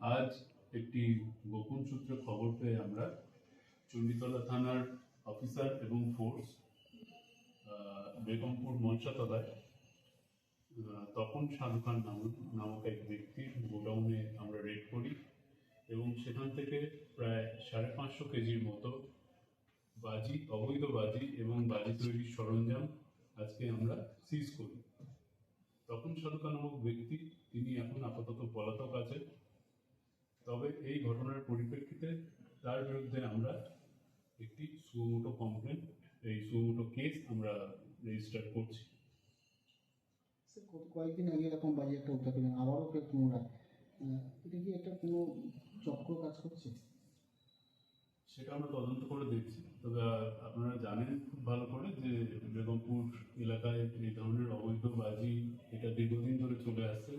আজ একটি গোপন সূত্রে খবর পেয়ে আমরা চণ্ডীতলা থানার অফিসার এবং ফোর্স বেগমপুর মনসাতলায় তপন শাহরুখ খান নামক এক ব্যক্তির গোডাউনে আমরা রেড করি এবং সেখান থেকে প্রায় সাড়ে পাঁচশো কেজির মতো বাজি, অবৈধ বাজি এবং বাজি তৈরির সরঞ্জাম আজকে আমরা সিজ করি। তপন শাহরুখ নামক ব্যক্তি, তিনি এখন আপাতত পলাতক আছে তবে এই ঘটনার পরিপ্রেক্ষিতে তার বিরুদ্ধে আমরা একটি সুমোটো কমপ্লেন এই সুমোটো কেস আমরা রেজিস্টার করছি। কয়েকদিন আগে এরকম বাজে একটা উদ্ধার করলেন আবারও ফের পুনরায় এটা কি একটা কোনো চক্র কাজ করছে? সেটা আমরা তদন্ত করে দেখছি। তবে আপনারা জানেন খুব ভালো করে যে বেগমপুর এলাকায় এই ধরনের অবৈধ বাজি এটা দীর্ঘদিন ধরে চলে আসছে।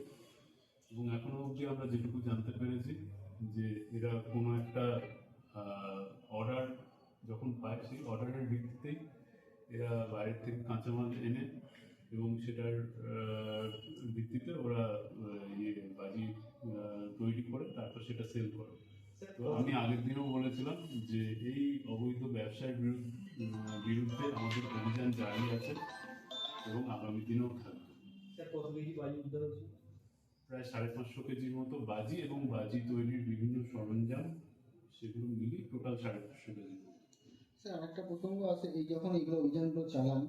এবং এখনও অবধি আমরা যেটুকু জানতে পেরেছি যে এরা কোনো একটা অর্ডার যখন পায় সেই অর্ডারের ভিত্তিতেই এরা বাইরের থেকে কাঁচামাল এনে এবং সেটার ভিত্তিতে ওরা ইয়ে বাজি তৈরি করে, তারপর সেটা সেল করে। তো আমি আগের দিনও বলেছিলাম যে এই অবৈধ ব্যবসার বিরুদ্ধে আমাদের অভিযান জারি আছে এবং আগামী দিনেও থাকবে। প্রায় সাড়ে পাঁচশো কেজির মতো বাজি এবং বাজি তৈরির বিভিন্ন সরঞ্জাম সেগুলো মিলিয়ে টোটাল সাড়ে পাঁচশো কেজি স্যার আরেকটা প্রসঙ্গ আছে এই যখন এগুলো অভিযানগুলো চালান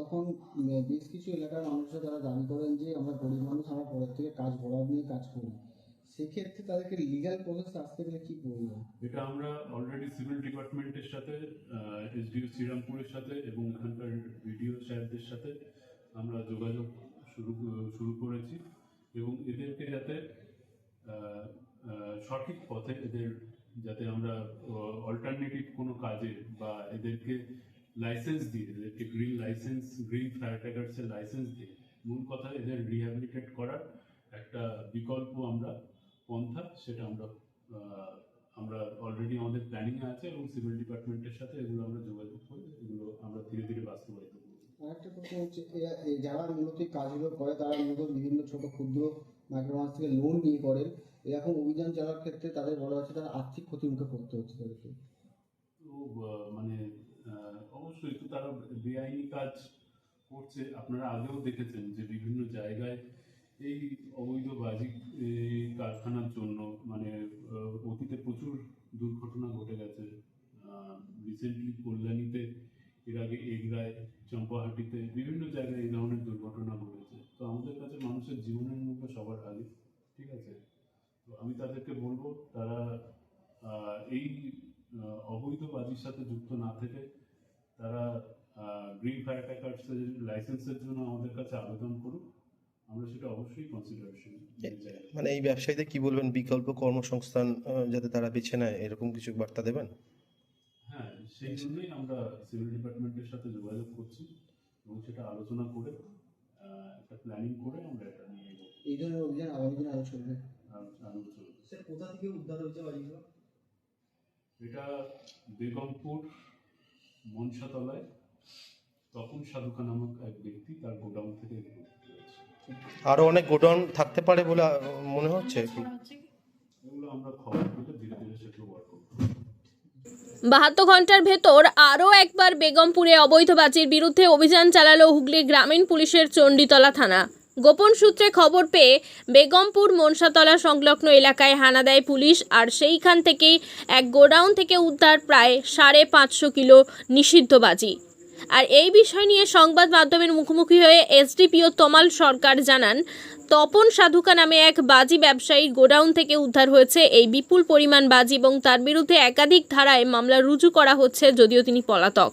তখন বেশ কিছু এলাকার মানুষরা তারা দাবি করেন যে আমরা গরিব মানুষ আমরা পরের থেকে কাজ বরাদ নিয়ে কাজ করি। সেক্ষেত্রে তাদেরকে লিগ্যাল প্রসেস আসতে গেলে কি বলবেন এটা আমরা অলরেডি সিভিল ডিপার্টমেন্টের সাথে এসডিও শ্রীরামপুরের সাথে এবং এখানকার ভিডিও সাহেবদের সাথে আমরা যোগাযোগ শুরু শুরু করেছি। এবং এদেরকে যাতে সঠিক পথে এদের যাতে আমরা অল্টারনেটিভ কোনো কাজে বা এদেরকে লাইসেন্স দিয়ে, এদেরকে গ্রিন লাইসেন্স গ্রিন ফায়ার ট্যাগার্সের লাইসেন্স দিয়ে, মূল কথা এদের রিহ্যাবিলিটেট করার একটা বিকল্প আমরা, পন্থা, সেটা আমরা আমরা অলরেডি আমাদের প্ল্যানিং আছে এবং সিভিল ডিপার্টমেন্টের সাথে এগুলো আমরা যোগাযোগ করে, এগুলো আমরা ধীরে ধীরে বাস্তবায়িত করব। আরেকটা প্রশ্ন হচ্ছে যারা মূলত কাজগুলো করে, তারা মূলত বিভিন্ন ছোট ক্ষুদ্র মাইক্রোমাস থেকে লোন নিয়ে করেন। এরকম অভিযান চালার ক্ষেত্রে তাদের বলা হচ্ছে তারা আর্থিক ক্ষতির মুখে পড়তে হচ্ছে তাদেরকে তো মানে অবশ্যই তো তারা বেআইনি কাজ করছে। আপনারা আগেও দেখেছেন যে বিভিন্ন জায়গায় এই অবৈধ বাজি কারখানার জন্য চম্পাহাটিতে বিভিন্ন জায়গায় এই ধরনের দুর্ঘটনা ঘটেছে। তো আমাদের কাছে মানুষের জীবনের মূল্য সবার আগে ঠিক আছে? তো আমি তাদেরকে বলব তারা এই অবৈধ বাজির সাথে যুক্ত না থেকে তারা গ্রিন ফায়ার ট্যাকার্সের লাইসেন্সের জন্য আমাদের কাছে আবেদন করুক। আমরা সেটা অবশ্যই কনসিডারেশন মানে এই ব্যবসায়ীদের কি বলবেন? বিকল্প কর্মসংস্থান যাতে তারা বেছে নেয় এরকম কিছু বার্তা দেবেন? সেই জন্যই আমরা সিভিল ডিপার্টমেন্টের সাথে যোগাযোগ করছি এবং সেটা আলোচনা করে আহ, একটা প্ল্যানিং করে আমরা এটা নিয়ে এগোবো। এই ধরনের অভিযান আগামী দিনে আরও চলবে? আর- চলবে। স্যার কোথা থেকে উদ্ধার হয়েছে বাজিগুলো? এটা বেগমপুর মনসাতলায় তপন সাধুকা নামক এক ব্যক্তি তার গোডাউন থেকে এগুলো উদ্ধার হয়েছে। আরও অনেক গোডাউন থাকতে পারে বলে মনে হচ্ছে? এগুলো আমরা খবর পেলে ধীরে ধীরে সেগুলো ওয়ার্ক করব। বাহাত্তর ঘণ্টার ভেতর আরও একবার বেগমপুরে অবৈধবাজির বিরুদ্ধে অভিযান চালালো হুগলি গ্রামীণ পুলিশের চণ্ডীতলা থানা। গোপন সূত্রে খবর পেয়ে বেগমপুর মনসাতলা সংলগ্ন এলাকায় হানা দেয় পুলিশ আর সেইখান থেকেই এক গোডাউন থেকে উদ্ধার প্রায় সাড়ে পাঁচশো কিলো নিষিদ্ধ বাজি আর এই বিষয় নিয়ে সংবাদ মাধ্যমের মুখোমুখি হয়ে এসডিপিও তমাল সরকার জানান, তপন সাধুকা নামে এক বাজি ব্যবসায়ীর গোডাউন থেকে উদ্ধার হয়েছে এই বিপুল পরিমাণ বাজি এবং তার বিরুদ্ধে একাধিক ধারায় মামলা রুজু করা হচ্ছে যদিও তিনি পলাতক।